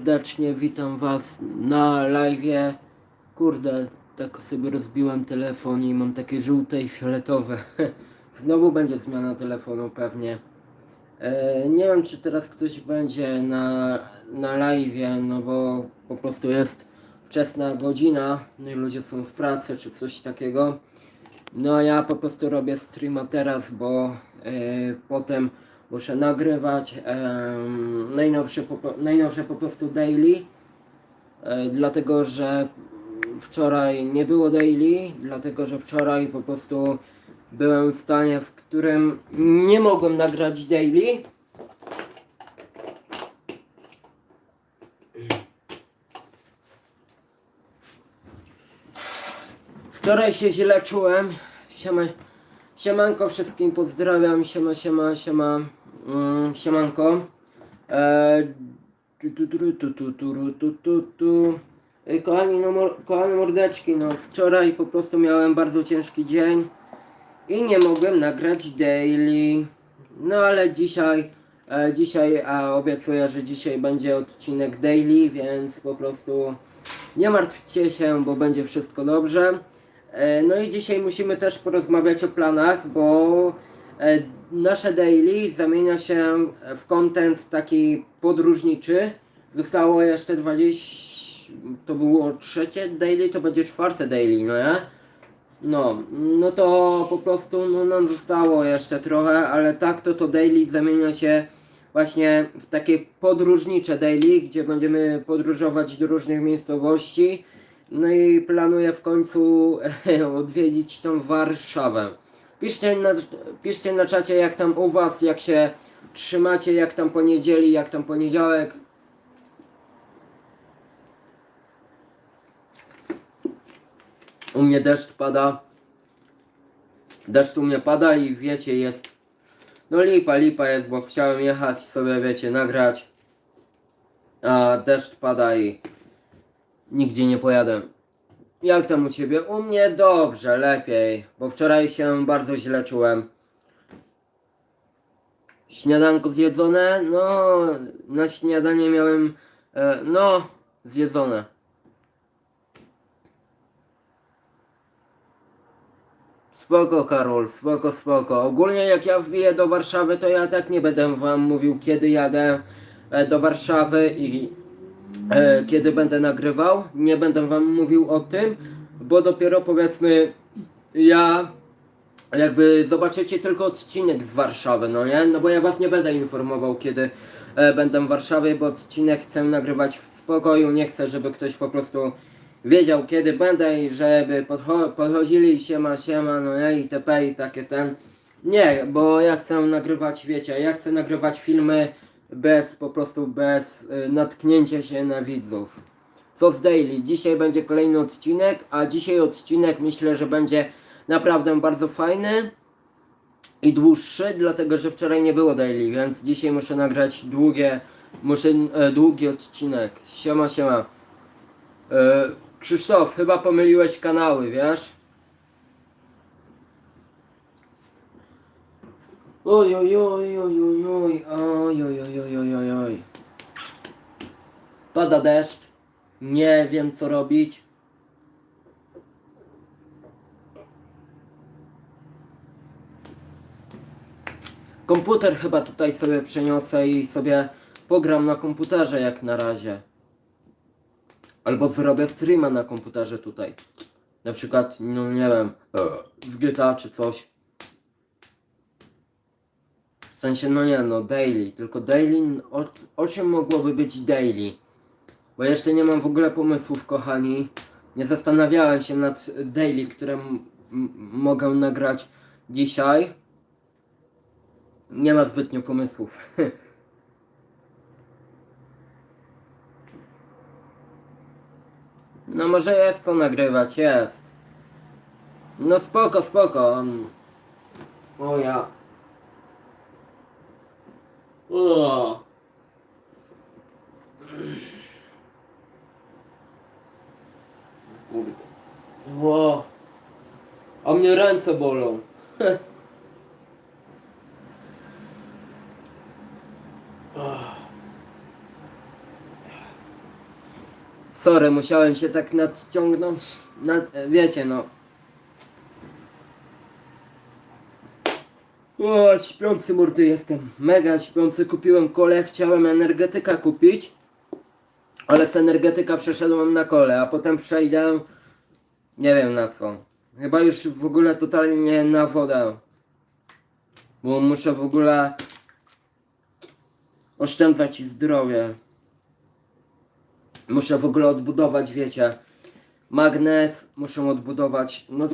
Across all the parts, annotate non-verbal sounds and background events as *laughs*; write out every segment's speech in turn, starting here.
Serdecznie witam Was na live. Kurde, tak sobie rozbiłem telefon i mam takie żółte i fioletowe. *laughs* Znowu będzie zmiana telefonu pewnie. E, nie wiem czy teraz ktoś będzie na, na live, no bo po prostu jest wczesna godzina, no i ludzie są w pracy czy coś takiego. No a ja po prostu robię streama teraz, bo e, potem muszę nagrywać em, najnowsze, po, najnowsze po prostu daily. E, dlatego, że wczoraj nie było daily, dlatego, że wczoraj po prostu byłem w stanie, w którym nie mogłem nagrać daily. Wczoraj się źle czułem. Siema, siemanko wszystkim pozdrawiam. Siema, siema, siema. Siemanko. Kochani, no, kochane mordeczki, no wczoraj po prostu miałem bardzo ciężki dzień i nie mogłem nagrać daily. No ale dzisiaj, e, dzisiaj, a obiecuję, że dzisiaj będzie odcinek daily, więc po prostu nie martwcie się, bo będzie wszystko dobrze. E, no i dzisiaj musimy też porozmawiać o planach, bo e, nasze daily zamienia się w content taki podróżniczy. Zostało jeszcze 20, to było trzecie daily, to będzie czwarte daily, no nie? No, no to po prostu no, nam zostało jeszcze trochę, ale tak to to daily zamienia się właśnie w takie podróżnicze daily, gdzie będziemy podróżować do różnych miejscowości. No i planuję w końcu *laughs* odwiedzić tą Warszawę. Piszcie na, piszcie na czacie jak tam u was, jak się trzymacie, jak tam poniedzieli, jak tam poniedziałek. U mnie deszcz pada. Deszcz u mnie pada i wiecie jest. No lipa, lipa jest, bo chciałem jechać sobie, wiecie, nagrać. A deszcz pada i nigdzie nie pojadę. Jak tam u ciebie? U mnie dobrze, lepiej, bo wczoraj się bardzo źle czułem. Śniadanko zjedzone? No, na śniadanie miałem, e, no, zjedzone. Spoko Karol, spoko, spoko. Ogólnie jak ja wbiję do Warszawy, to ja tak nie będę wam mówił kiedy jadę e, do Warszawy i e, kiedy będę nagrywał. Nie będę wam mówił o tym, bo dopiero powiedzmy ja jakby zobaczycie tylko odcinek z Warszawy, no nie? No bo ja was nie będę informował kiedy e, będę w Warszawie, bo odcinek chcę nagrywać w spokoju, nie chcę, żeby ktoś po prostu wiedział kiedy będę i żeby podcho- podchodzili siema, siema, no nie, itp. i takie ten. Nie, bo ja chcę nagrywać, wiecie, ja chcę nagrywać filmy bez, po prostu bez y, natknięcia się na widzów. Co z Daily? Dzisiaj będzie kolejny odcinek, a dzisiaj odcinek myślę, że będzie naprawdę bardzo fajny i dłuższy, dlatego że wczoraj nie było Daily, więc dzisiaj muszę nagrać długie, muszę e, długi odcinek. Siema, siema. E, Krzysztof, chyba pomyliłeś kanały, wiesz? Oj, oj, oj, oj, oj, oj, oj, oj, oj, oj, oj, oj, oj. Pada deszcz. Nie wiem co robić. Komputer chyba tutaj sobie przeniosę i sobie pogram na komputerze jak na razie. Albo zrobię streama na komputerze tutaj. Na przykład, no nie wiem, z GTA czy coś. W sensie, no nie, no daily. Tylko daily, o, o czym mogłoby być daily? Bo jeszcze nie mam w ogóle pomysłów, kochani. Nie zastanawiałem się nad daily, które mogę nagrać dzisiaj. Nie ma zbytnio pomysłów. *laughs* No może jest co nagrywać, jest. No spoko, spoko. O ja. O. Kurde. Ło. A mnie ręce bolą. *laughs* Sorry, musiałem się tak nadciągnąć. Na, wiecie no. O, śpiący mordy jestem. Mega śpiący. Kupiłem kole, chciałem energetyka kupić. Ale z energetyka przeszedłem na kole, a potem przejdę. Nie wiem na co. Chyba już w ogóle totalnie na wodę. Bo muszę w ogóle oszczędzać zdrowie. Muszę w ogóle odbudować, wiecie, magnez, muszę odbudować, no,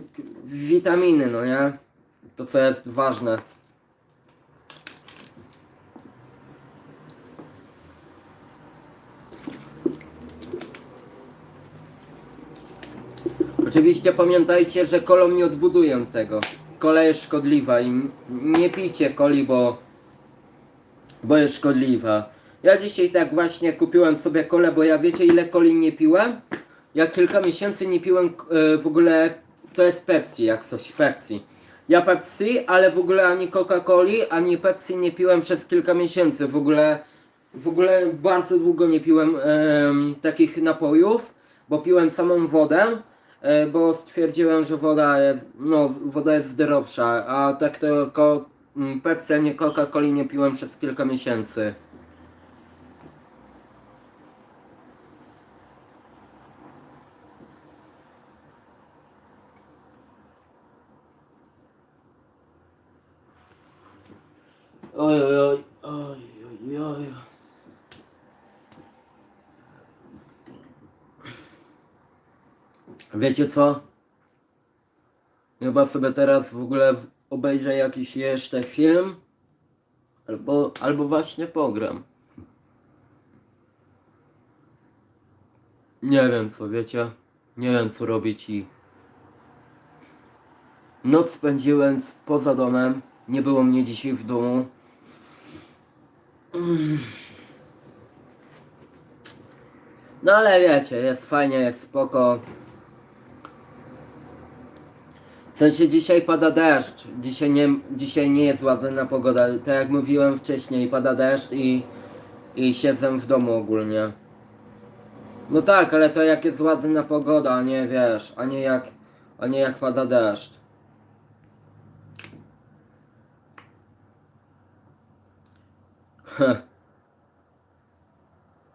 witaminy, no nie? To co jest ważne. Oczywiście pamiętajcie, że kolą nie odbuduję tego. Kola jest szkodliwa i nie pijcie coli, bo bo jest szkodliwa. Ja dzisiaj tak właśnie kupiłem sobie kolę, bo ja wiecie ile coli nie piłem? Ja kilka miesięcy nie piłem e, w ogóle, to jest Pepsi, jak coś, Pepsi. Ja Pepsi, ale w ogóle ani Coca-Coli, ani Pepsi nie piłem przez kilka miesięcy. W ogóle, w ogóle bardzo długo nie piłem em, takich napojów, bo piłem samą wodę, bo stwierdziłem, że woda jest, no, woda jest zdrowsza, a tak to ko, mm, Pepsi, ani Coca-Coli nie piłem przez kilka miesięcy. Oj, oj, oj, oj, oj, oj. Wiecie co? Chyba sobie teraz w ogóle obejrzę jakiś jeszcze film. Albo, albo właśnie pogram. Nie wiem co, wiecie? Nie wiem co robić i... Noc spędziłem poza domem. Nie było mnie dzisiaj w domu. No ale wiecie, jest fajnie, jest spoko. W sensie dzisiaj pada deszcz. Dzisiaj nie, dzisiaj nie jest ładna pogoda. Tak jak mówiłem wcześniej, pada deszcz i, i siedzę w domu ogólnie. No tak, ale to jak jest ładna pogoda, a nie wiesz, a nie jak, a nie jak pada deszcz.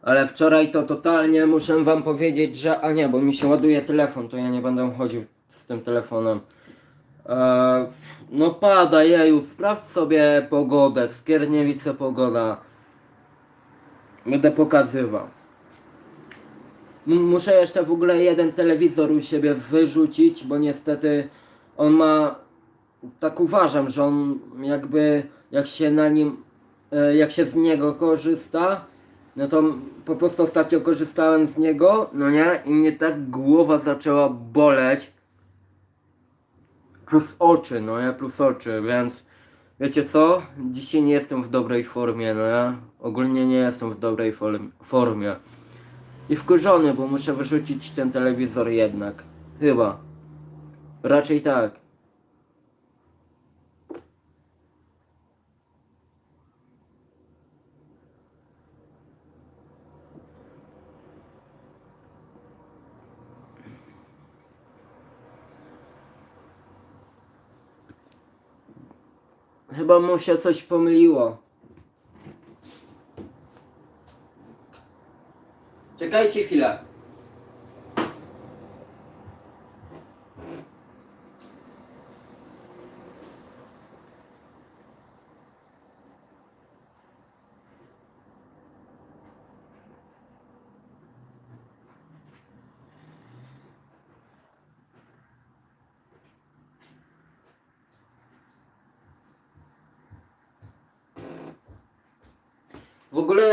Ale wczoraj to totalnie muszę wam powiedzieć, że. A nie, bo mi się ładuje telefon, to ja nie będę chodził z tym telefonem. Eee, no pada, jeju, sprawdź sobie pogodę, Skierniewice pogoda. Będę pokazywał. M- muszę jeszcze w ogóle jeden telewizor u siebie wyrzucić, bo niestety on ma. Tak uważam, że on jakby jak się na nim. e, Jak się z niego korzysta, no to po prostu ostatnio korzystałem z niego, no nie? I mnie tak głowa zaczęła boleć. Plus oczy, no nie? Plus oczy, więc wiecie co? Dzisiaj nie jestem w dobrej formie, no ja? Ogólnie nie jestem w dobrej form- formie. I wkurzony, bo muszę wyrzucić ten telewizor jednak. Chyba. Raczej tak. Chyba mu się coś pomyliło. Czekajcie chwilę.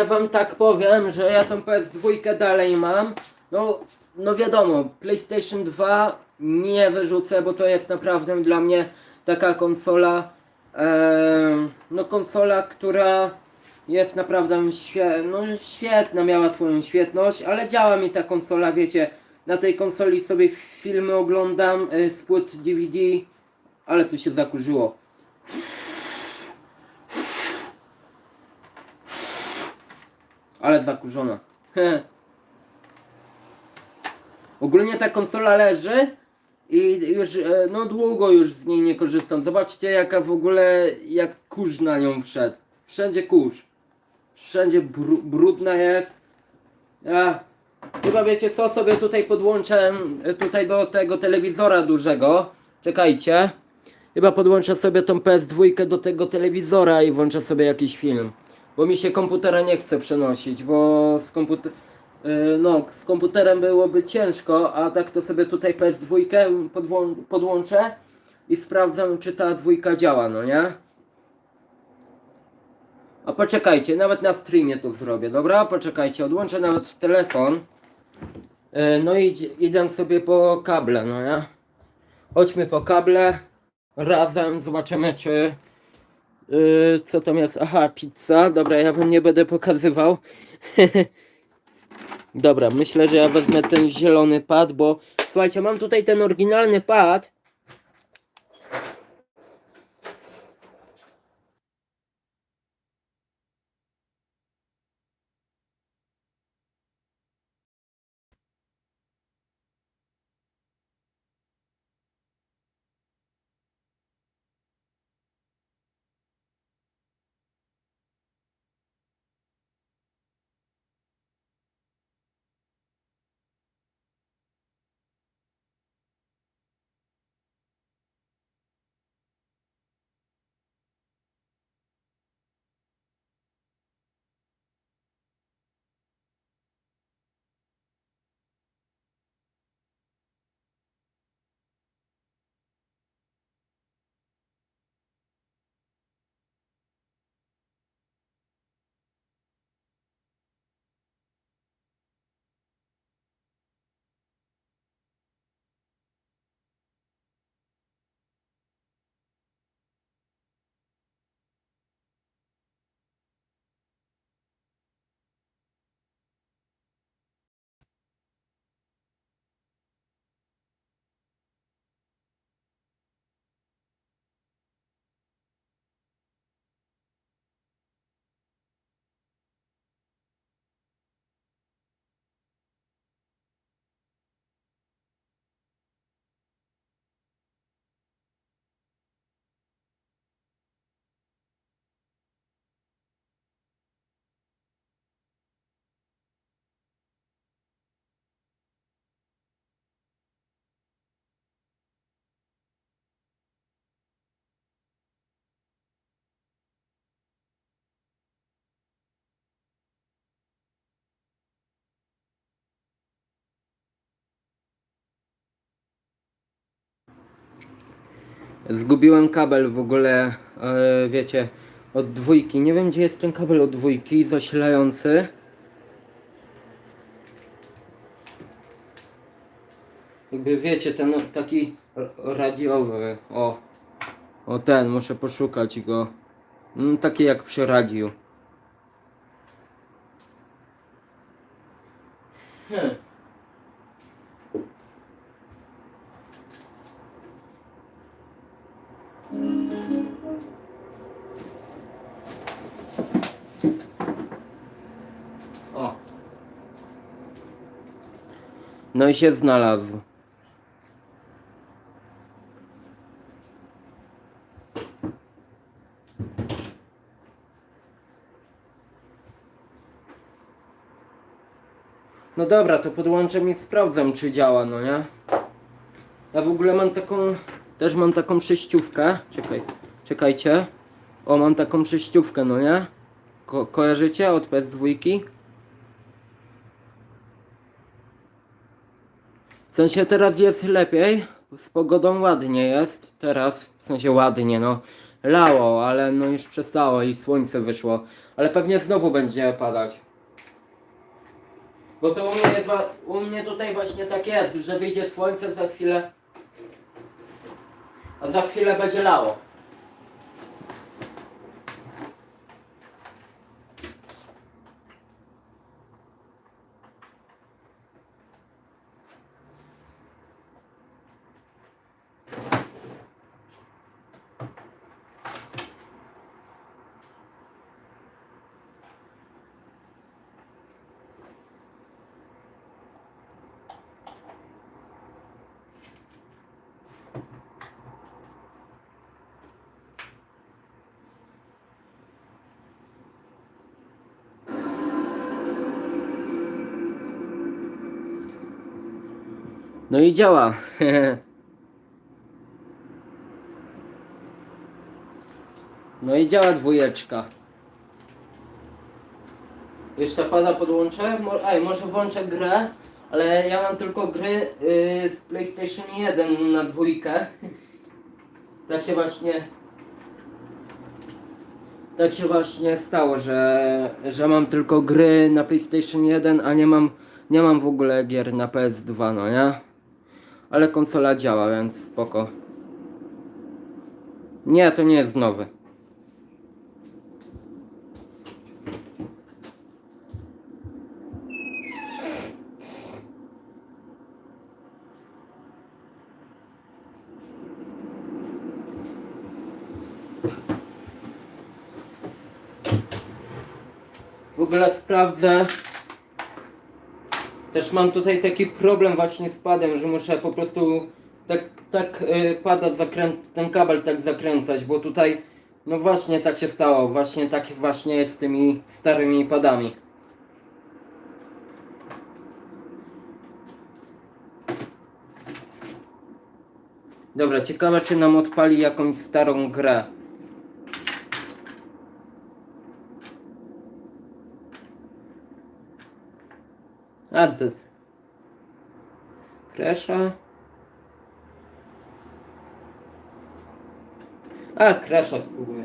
Wam tak powiem, że ja tą PS2 dalej mam. No, no wiadomo, PlayStation 2 nie wyrzucę, bo to jest naprawdę dla mnie taka konsola, no konsola, która jest naprawdę świe no, świetna, miała swoją świetność, ale działa mi ta konsola, wiecie, na tej konsoli sobie filmy oglądam y, z płyt DVD, ale tu się zakurzyło. Ale zakurzona. *laughs* Ogólnie ta konsola leży i już e, no długo już z niej nie korzystam. Zobaczcie jaka w ogóle jak kurz na nią wszedł. Wszędzie kurz. Wszędzie bru, brudna jest. Ja chyba wiecie co sobie tutaj podłączę e, tutaj do tego telewizora dużego. Czekajcie. Chyba podłączę sobie tą PS2 do tego telewizora i włączę sobie jakiś film. Bo mi się komputera nie chce przenosić, bo z komputer... Yy, no, z komputerem byłoby ciężko, a tak to sobie tutaj PS2 podłą- podłączę i sprawdzam, czy ta dwójka działa, no nie? A poczekajcie, nawet na streamie to zrobię, dobra? Poczekajcie, odłączę nawet telefon. Yy, no i idę sobie po kable, no nie? Chodźmy po kable. Razem zobaczymy, czy. Yy, co tam jest? Aha, pizza. Dobra, ja wam nie będę pokazywał. *laughs* Dobra, myślę, że ja wezmę ten zielony pad, bo słuchajcie, mam tutaj ten oryginalny pad. Zgubiłem kabel w ogóle, e, wiecie, od dwójki. Nie wiem, gdzie jest ten kabel od dwójki zasilający. Jakby wiecie, ten taki radiowy, o. O ten, muszę poszukać go. Mm, taki jak przy radiu. Hmm. No i się znalazł. No dobra, to podłączę i sprawdzam czy działa, no nie? Ja w ogóle mam taką, też mam taką przejściówkę. Czekaj, czekajcie. O, mam taką przejściówkę, no nie? Ko kojarzycie od PS2? Sensie teraz jest lepiej, z pogodą ładnie jest, teraz, w sensie ładnie, no. Lało, ale no już przestało i słońce wyszło. Ale pewnie znowu będzie padać. Bo to u mnie, jest, u mnie tutaj właśnie tak jest, że wyjdzie słońce za chwilę, a za chwilę będzie lało. No i działa. *laughs* No i działa dwójeczka. Jeszcze pada podłączę? Ej, może włączę grę, ale ja mam tylko gry yy, z PlayStation 1 na dwójkę. *laughs* Tak się właśnie... Tak się właśnie stało, że, że mam tylko gry na PlayStation 1, a nie mam, nie mam w ogóle gier na PS2, no nie? Ale konsola działa, więc spoko. Nie, to nie jest nowy. W ogóle sprawdzę. Też mam tutaj taki problem właśnie z padem, że muszę po prostu tak, tak yy, pada zakręc ten kabel tak zakręcać, bo tutaj no właśnie tak się stało, właśnie tak właśnie jest z tymi starymi padami. Dobra, ciekawe czy nam odpali jakąś starą grę. Antas. Krešo. A, krešas buvo.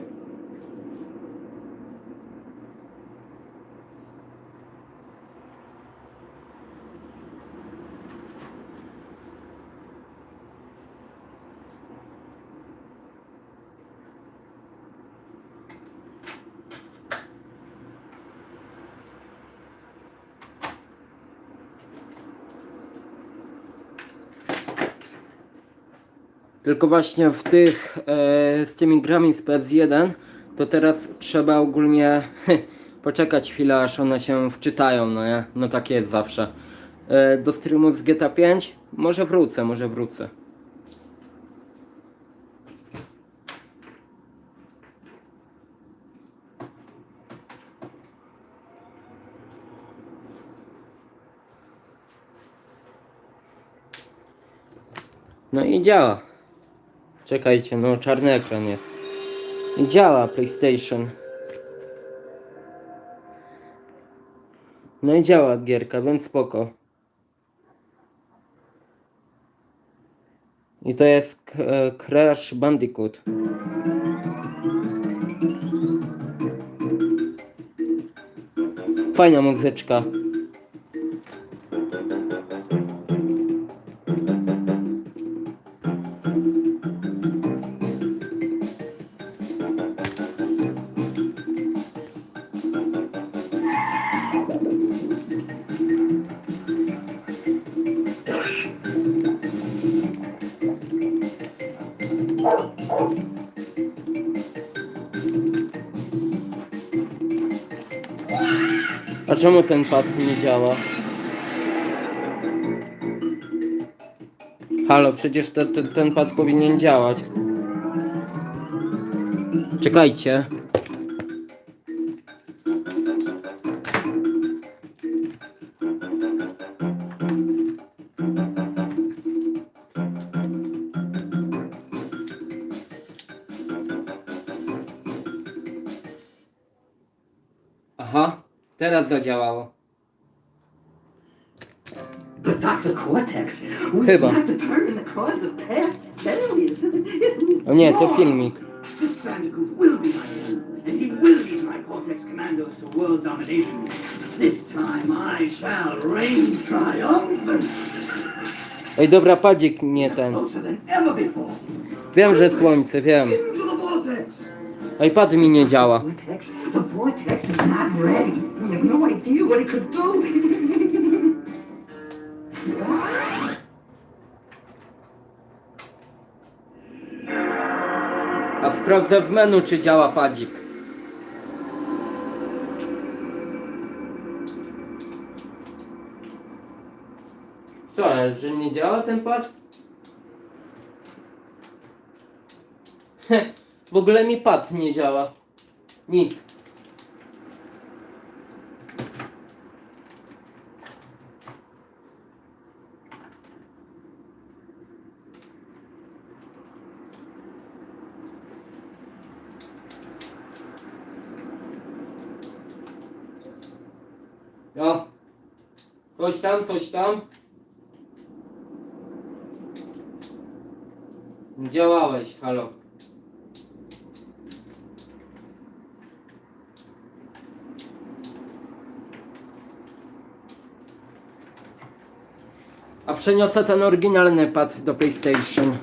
Tylko właśnie w tych, e, z tymi grami z PS1, to teraz trzeba ogólnie poczekać chwilę, aż one się wczytają, no nie? No tak jest zawsze. E, do streamu z GTA 5? Może wrócę, może wrócę. No i działa. Czekajcie, no czarny ekran jest. I działa PlayStation. No i działa gierka, więc spoko. I to jest e, Crash Bandicoot. Fajna muzyczka. Czemu ten pad nie działa? Halo, przecież te, te, ten pad powinien działać. Czekajcie. Aha, teraz zadziałało. But Dr. Cortex, we Chyba. have to determine the cause of past failures. O nie, to filmik. This Bandicoot will be my enemy, and he will lead my Cortex commandos to world domination. This time I shall reign triumphant, Ej, dobra, padzik nie ten. closer than ever before. Wiem, że słońce, wiem. Into the vortex. Ej, pad mi nie działa. Vortex, the vortex is not ready. No idea what it could do. A sprawdzę w menu, czy działa padzik. Co, że nie działa ten pad? W ogóle mi pad nie działa. Nic. Coś tam, coś tam. Działałeś, halo. A przeniosę ten oryginalny pad do PlayStation.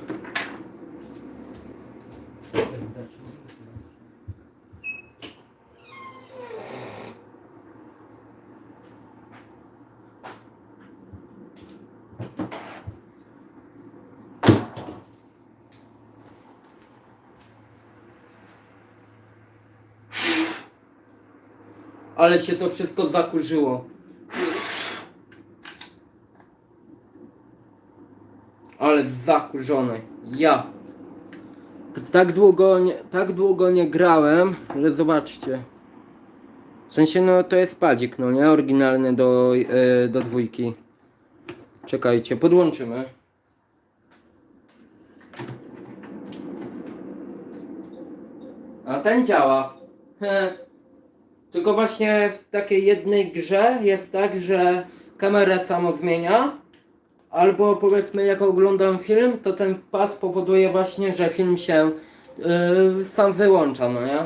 Ale się to wszystko zakurzyło. Ale zakurzone. Ja. Tak długo nie, tak długo nie grałem, że zobaczcie. W sensie no to jest padzik, no nie? Oryginalny do, e, do dwójki. Czekajcie, podłączymy. A ten działa. He. Tylko właśnie w takiej jednej grze jest tak, że kamerę samo zmienia. Albo powiedzmy jak oglądam film, to ten pad powoduje właśnie, że film się yy, sam wyłącza, no nie?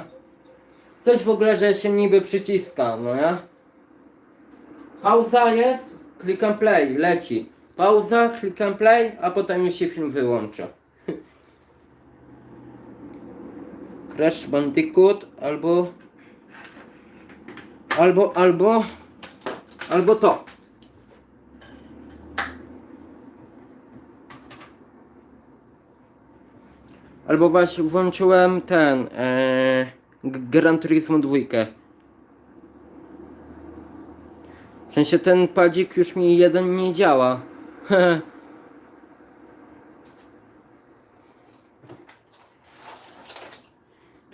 Coś w ogóle, że się niby przyciska, no nie? Pauza jest, klikam play, leci. Pauza, klikam play, a potem już się film wyłącza. *laughs* Crash Bandicoot albo albo albo albo to. Albo właśnie włączyłem ten e, Gran Turismo 2. W sensie ten padzik już mi jeden nie działa. *laughs*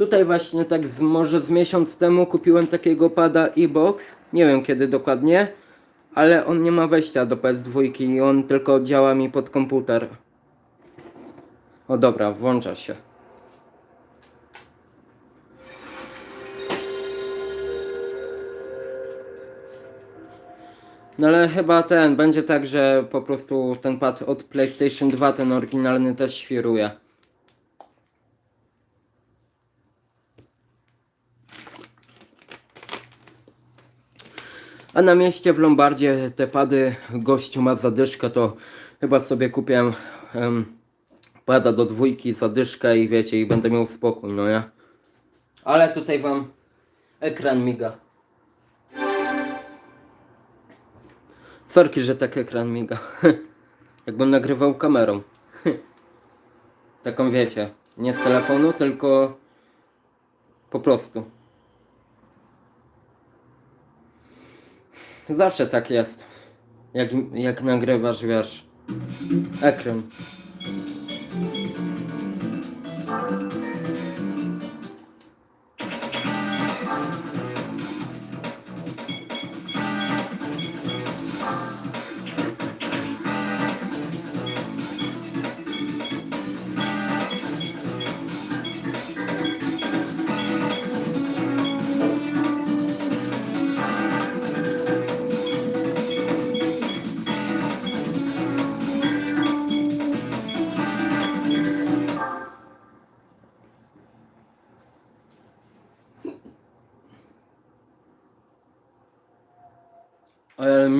Tutaj właśnie tak z, może z miesiąc temu kupiłem takiego pada e-box. Nie wiem kiedy dokładnie, ale on nie ma wejścia do PS2 i on tylko działa mi pod komputer. O dobra, włącza się. No ale chyba ten, będzie tak, że po prostu ten pad od PlayStation 2, ten oryginalny też świruje. A na mieście w Lombardzie te pady gościu ma zadyszkę, to chyba sobie kupię em, pada do dwójki, zadyszkę i wiecie, i będę miał spokój, no ja. Ale tutaj wam ekran miga. Sorki, że tak ekran miga. *laughs* Jakbym nagrywał kamerą. *laughs* Taką wiecie, nie z telefonu, tylko po prostu. Zawsze tak jest. Jak, jak nagrywasz, wiesz, ekran.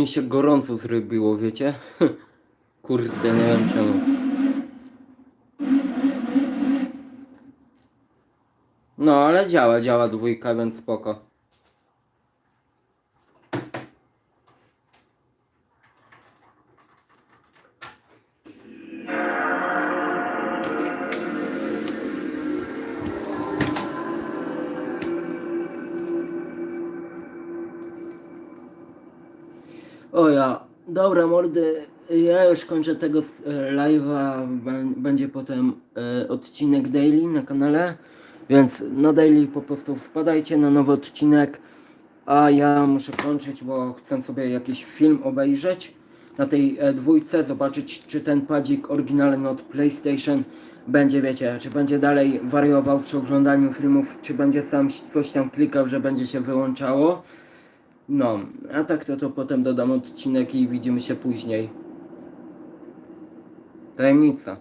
Mi się gorąco zrobiło, wiecie? *laughs* Kurde, nie wiem czemu. No, ale działa, działa dwójka, więc spoko. O ja, dobra mordy, ja już kończę tego e, live'a, bę- będzie potem e, odcinek daily na kanale, więc na daily po prostu wpadajcie na nowy odcinek, a ja muszę kończyć, bo chcę sobie jakiś film obejrzeć na tej e, dwójce, zobaczyć czy ten padzik oryginalny od PlayStation będzie, wiecie, czy będzie dalej wariował przy oglądaniu filmów, czy będzie sam coś tam klikał, że będzie się wyłączało. No, a tak to, to potem dodam odcinek i widzimy się później. Tajemnica.